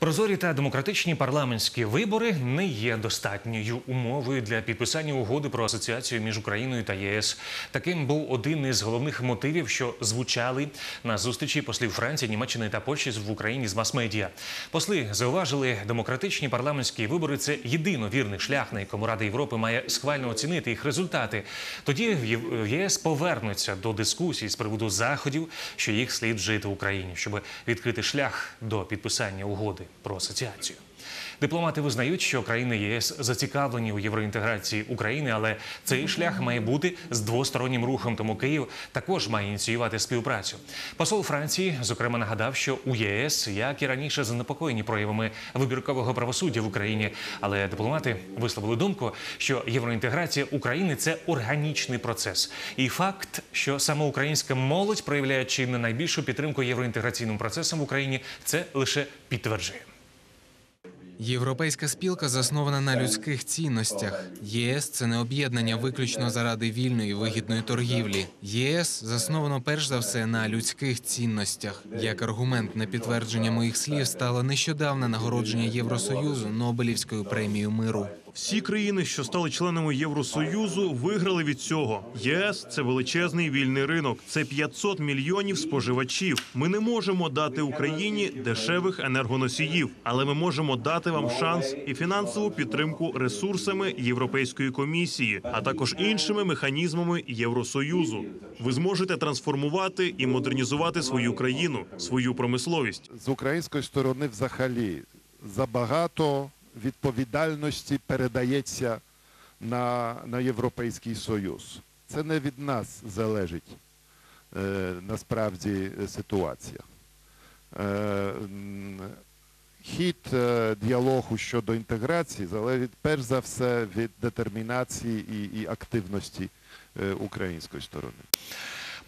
Прозорі та демократичні парламентські вибори не є достатньою умовою для підписання угоди про асоціацію між Україною та ЄС. Таким був один із головних мотивів, що звучали на зустрічі послів Франції, Німеччини та Польщі в Україні з мас-медіа. Посли зауважили, демократичні парламентські вибори це єдино вірний шлях, на якому Рада Європи має схвально оцінити їх результати. Тоді в ЄС повернуться до дискусій з приводу заходів, що їх слід вжити в Україні, щоб відкрити шлях до підписання угоди про асоціацію. Дипломати визнають, що країни ЄС зацікавлені у євроінтеграції України, але цей шлях має бути з двостороннім рухом. Тому Київ також має ініціювати співпрацю. Посол Франції зокрема нагадав, що у ЄС, як і раніше, занепокоєні проявами вибіркового правосуддя в Україні. Але дипломати висловили думку, що євроінтеграція України це органічний процес. І факт, що саме українська молодь проявляє чи не найбільшу підтримку євроінтеграційним процесам в Україні, це лише підтверджує. Європейська спілка заснована на людських цінностях. ЄС це не об'єднання виключно заради вільної вигідної торгівлі. ЄС засновано перш за все на людських цінностях. Як аргумент на підтвердження моїх слів стало нещодавне нагородження Євросоюзу Нобелівською премією миру. Всі країни, що стали членами Євросоюзу, виграли від цього. ЄС це величезний вільний ринок. Це 500 мільйонів споживачів. Ми не можемо дати Україні дешевих енергоносіїв, але ми можемо дати вам шанс і фінансову підтримку ресурсами Європейської комісії, а також іншими механізмами Євросоюзу. Ви зможете трансформувати і модернізувати свою країну, свою промисловість. з української сторони взагалі забагато відповідальності передається на, на Європейський Союз. Це не від нас залежить е, насправді ситуація. Е, хід е, діалогу щодо інтеграції залежить перш за все від детермінації і, і активності е, української сторони.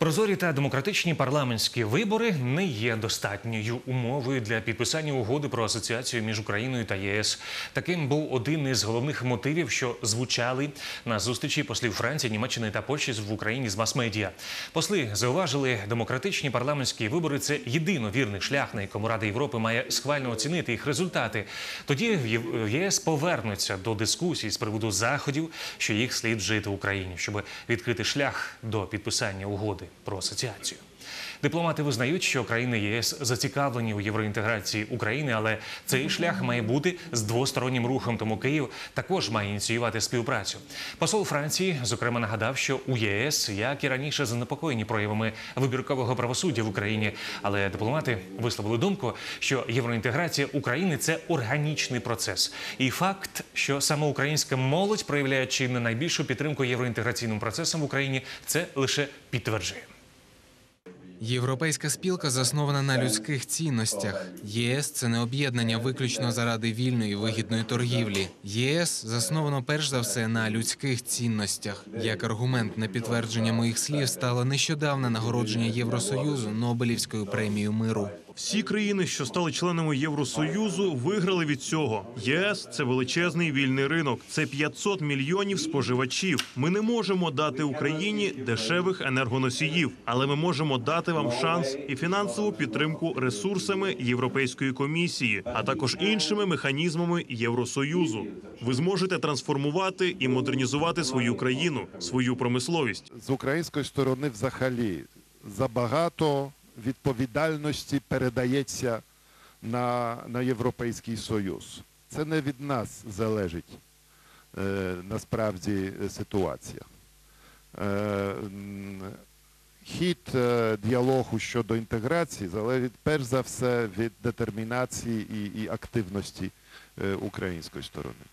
Прозорі та демократичні парламентські вибори не є достатньою умовою для підписання угоди про асоціацію між Україною та ЄС. Таким був один із головних мотивів, що звучали на зустрічі послів Франції, Німеччини та Польщі в Україні з мас-медіа. Посли зауважили, демократичні парламентські вибори це єдино вірний шлях, на якому Рада Європи має схвально оцінити їх результати. Тоді в ЄС повернуться до дискусій з приводу заходів, що їх слід вжити в Україні, щоб відкрити шлях до підписання угоди про асоціацію. Дипломати визнають, що країни ЄС зацікавлені у євроінтеграції України, але цей шлях має бути з двостороннім рухом. Тому Київ також має ініціювати співпрацю. Посол Франції зокрема нагадав, що у ЄС, як і раніше, занепокоєні проявами вибіркового правосуддя в Україні. Але дипломати висловили думку, що євроінтеграція України це органічний процес. І факт, що саме українська молодь проявляє чи не найбільшу підтримку євроінтеграційним процесам в Україні, це лише підтверджує. Європейська спілка заснована на людських цінностях. ЄС це не об'єднання виключно заради вільної вигідної торгівлі. ЄС засновано перш за все на людських цінностях. Як аргумент на підтвердження моїх слів стало нещодавне нагородження Євросоюзу Нобелівською премією миру. Всі країни, що стали членами Євросоюзу, виграли від цього. ЄС це величезний вільний ринок. Це 500 мільйонів споживачів. Ми не можемо дати Україні дешевих енергоносіїв, але ми можемо дати вам шанс і фінансову підтримку ресурсами Європейської комісії, а також іншими механізмами Євросоюзу. Ви зможете трансформувати і модернізувати свою країну, свою промисловість. з української сторони взагалі забагато відповідальності передається на, на Європейський Союз. Це не від нас залежить е, насправді ситуація. Е, хід е, діалогу щодо інтеграції залежить перш за все від детермінації і, і активності е, української сторони.